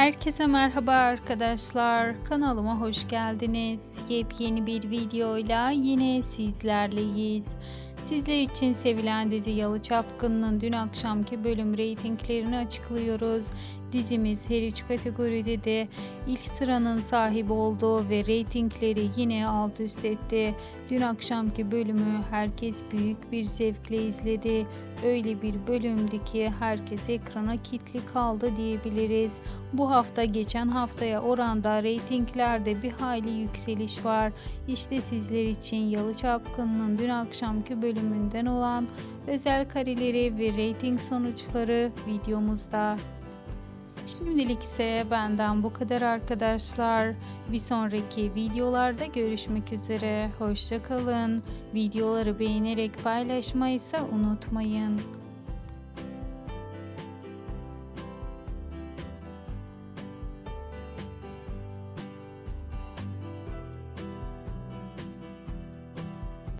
Herkese merhaba arkadaşlar. Kanalıma hoş geldiniz. Yepyeni bir videoyla yine sizlerleyiz. Sizler için sevilen dizi Yalı Çapkını'nın dün akşamki bölüm reytinglerini açıklıyoruz. Dizimiz her üç kategoride de ilk sıranın sahibi oldu ve reytingleri yine alt üst etti. Dün akşamki bölümü herkes büyük bir zevkle izledi. Öyle bir bölümdü ki herkes ekrana kilitli kaldı diyebiliriz. Bu hafta geçen haftaya oranda reytinglerde bir hayli yükseliş var. İşte sizler için Yalı Çapkını'nın dün akşamki bölümünden olan özel kareleri ve reyting sonuçları videomuzda. Şimdilik ise benden bu kadar arkadaşlar. Bir sonraki videolarda görüşmek üzere. Hoşça kalın. Videoları beğenerek paylaşmayı ise unutmayın.